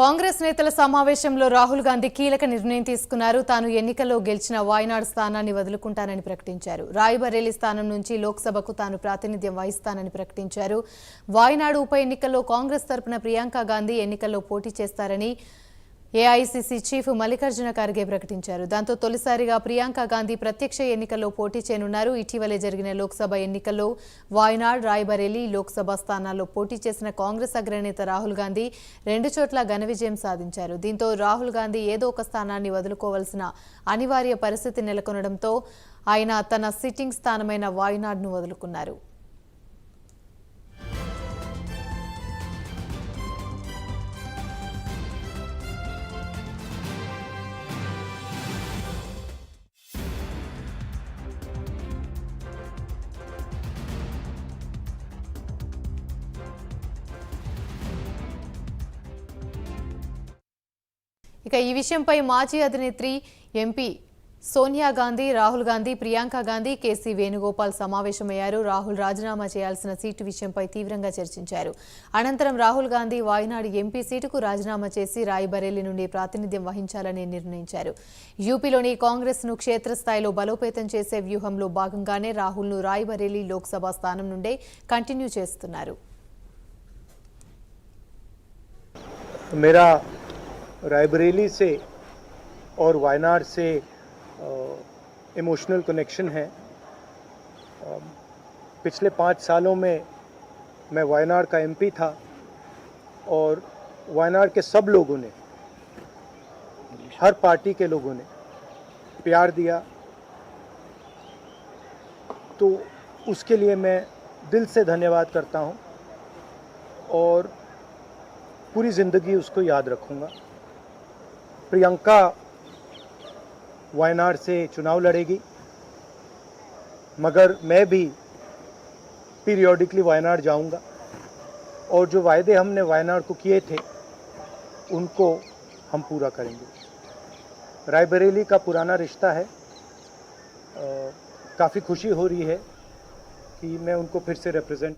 కాంగ్రెస్ నేతల సమావేశంలో రాహుల్ గాంధీ కీలక నిర్ణయం తీసుకున్నారు. తాను ఎన్నికల్లో గెలిచిన వాయనాడు స్థానాన్ని వదులుకుంటానని ప్రకటించారు. రాయ్బరేలీ స్థానం నుంచి లోక్సభకు తాను ప్రాతినిధ్యం వహిస్తానని ప్రకటించారు. వాయనాడు ఉప ఎన్నికల్లో కాంగ్రెస్ తరపున ప్రియాంక గాంధీ ఎన్నికల్లో పోటీ చేస్తారని ఏఐసీసీ చీఫ్ మల్లికార్జున ఖార్గే ప్రకటించారు. దాంతో తొలిసారిగా ప్రియాంక గాంధీ ప్రత్యక్ష ఎన్నికల్లో పోటీ చేయనున్నారు. ఇటీవలే జరిగిన లోక్సభ ఎన్నికల్లో వాయనాడ్ రాయ్బరేలీ లోక్సభ స్థానాల్లో పోటీ చేసిన కాంగ్రెస్ అగ్రనేత రాహుల్ గాంధీ రెండు చోట్ల ఘన విజయం సాధించారు. దీంతో రాహుల్ గాంధీ ఏదో ఒక స్థానాన్ని వదులుకోవాల్సిన అనివార్య పరిస్థితి నెలకొనడంతో ఆయన తన సిట్టింగ్ స్థానమైన వాయనాడ్ను వదులుకున్నారు. ఇక ఈ విషయంపై మాజీ అధినేత్రి ఎంపీ సోనియా గాంధీ రాహుల్ గాంధీ ప్రియాంక గాంధీ కేసీ వేణుగోపాల్ సమావేశమయ్యారు. రాహుల్ రాజీనామా చేయాల్సిన సీటు విషయంపై తీవ్రంగా చర్చించారు. అనంతరం రాహుల్ గాంధీ వాయనాడు ఎంపీ సీటుకు రాజీనామా చేసి రాయ్బరేలీ నుండి ప్రాతినిధ్యం వహించాలని నిర్ణయించారు. యూపీలోని కాంగ్రెస్ను క్షేత్రస్థాయిలో బలోపేతం చేసే వ్యూహంలో భాగంగానే రాహుల్ను రాయ్బరేలీ లోక్సభ స్థానం నుండే కంటిన్యూ చేస్తున్నారు. रायबरेली से और वायनाड से इमोशनल कनेक्शन है। पिछले पाँच सालों में मैं वायनाड का एमपी था और वायनाड के सब लोगों ने, हर पार्टी के लोगों ने प्यार दिया। तो उसके लिए मैं दिल से धन्यवाद करता हूँ और पूरी ज़िंदगी उसको याद रखूँगा। प्रियंका वायनाड से चुनाव लड़ेगी, मगर मैं भी पीरियोडिकली वायनाड जाऊँगा। और जो वायदे हमने वायनाड को किए थे, उनको हम पूरा करेंगे। रायबरेली का पुराना रिश्ता है। काफ़ी खुशी हो रही है कि मैं उनको फिर से रिप्रेजेंट